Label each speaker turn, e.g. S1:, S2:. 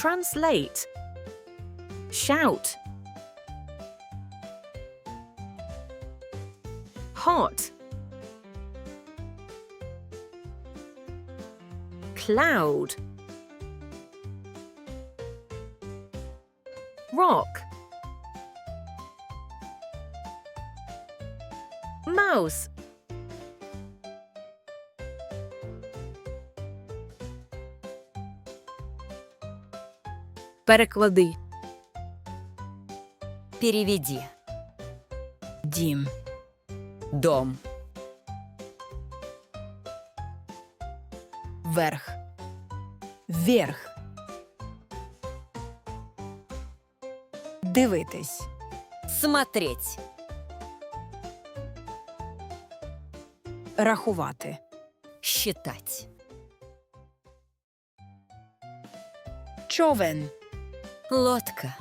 S1: Translate. Shout. Hot. Cloud. Rock. Mouse.
S2: Переклади.
S3: Переведи.
S2: Дім.
S3: Дом.
S2: Верх. Вверх. Дивитись.
S3: Смотреть.
S2: Рахувати.
S3: Считать.
S2: Човен.
S3: Лодка.